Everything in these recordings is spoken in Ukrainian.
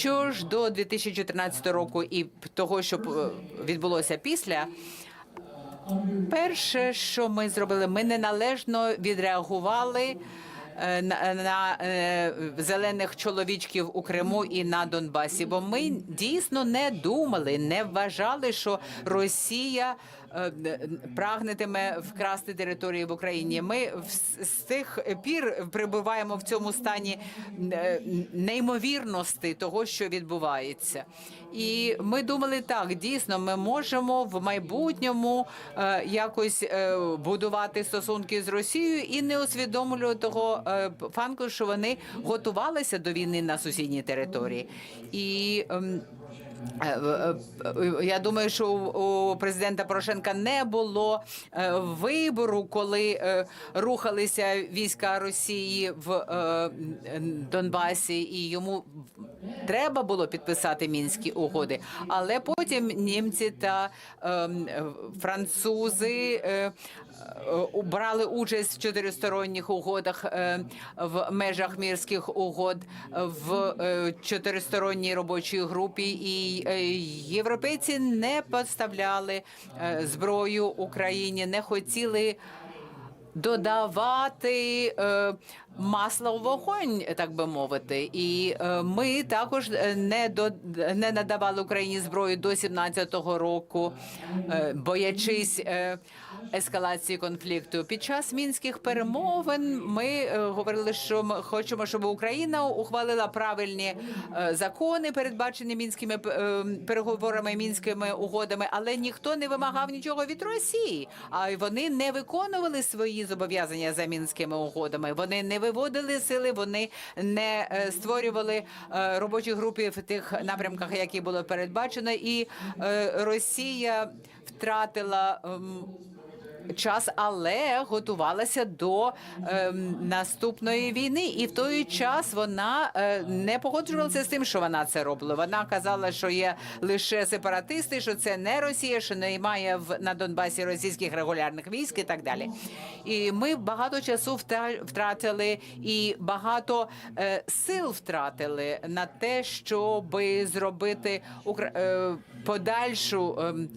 Що ж до 2014 року і того, що е, відбулося після. Перше, що ми зробили, ми неналежно відреагували е, на, на е, зелених чоловічків у Криму і на Донбасі. Бо ми дійсно не думали, не вважали, що Росія прагнетиме вкрасти території в Україні. Ми з тих пір перебуваємо в цьому стані е, неймовірності того, що відбувається. І ми думали так, дійсно, ми можемо в майбутньому е, якось е, будувати стосунки з Росією і не усвідомлювали того е, факту, що вони готувалися до війни на сусідній території. І ем, Е, е, е, Я думаю, що у президента Порошенка не було е, вибору, коли е, рухалися війська Росії в е, Донбасі, і йому треба було підписати мінські угоди. Але потім німці та ем, е, французи. Брали участь в чотиристоронніх угодах е, в межах мірських угод в е, чотиристоронній робочій групі, і е, європейці не поставляли зброю Україні, не хотіли додавати масло в вогонь, так би мовити. І ми також не до не надавали Україні зброю до 17-го року, боячись ескалації конфлікту. Під час мінських перемовин ми е, говорили, що ми хочемо, щоб Україна ухвалила правильні е, закони, передбачені мінськими е, переговорами, мінськими угодами, але ніхто не вимагав нічого від Росії. А вони не виконували свої зобов'язання за мінськими угодами. Вони не виводили сили, вони не створювали робочі групи в тих напрямках, які було передбачено, і Росія втратила. Час, але готувалася до ем, наступної війни, і в той час вона е, не погоджувалася з тим, що вона це робила. Вона казала, що є лише сепаратисти, що це не Росія, що немає в на Донбасі російських регулярних військ і так далі. І ми багато часу втратили і багато е, сил втратили на те, щоб зробити Укра... е, подальшу. ем,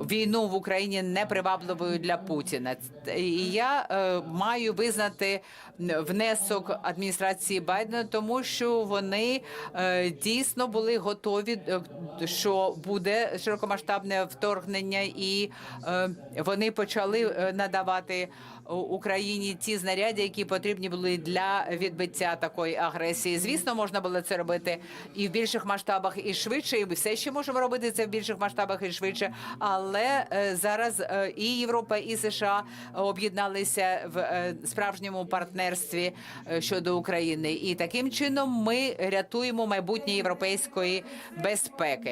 війну в Україні непривабливою для Путіна. І я е, маю визнати внесок адміністрації Байдена, тому що вони е, дійсно були готові, е, що буде широкомасштабне вторгнення, і е, вони почали е, надавати Україні ті знаряддя, які потрібні були для відбиття такої агресії. Звісно, можна було це робити і в більших масштабах, і швидше. І все ще можемо робити це в більших масштабах і швидше. Але е, зараз е, і Європа, і США об'єдналися в е, справжньому партнерстві щодо України, і таким чином ми рятуємо майбутнє європейської безпеки.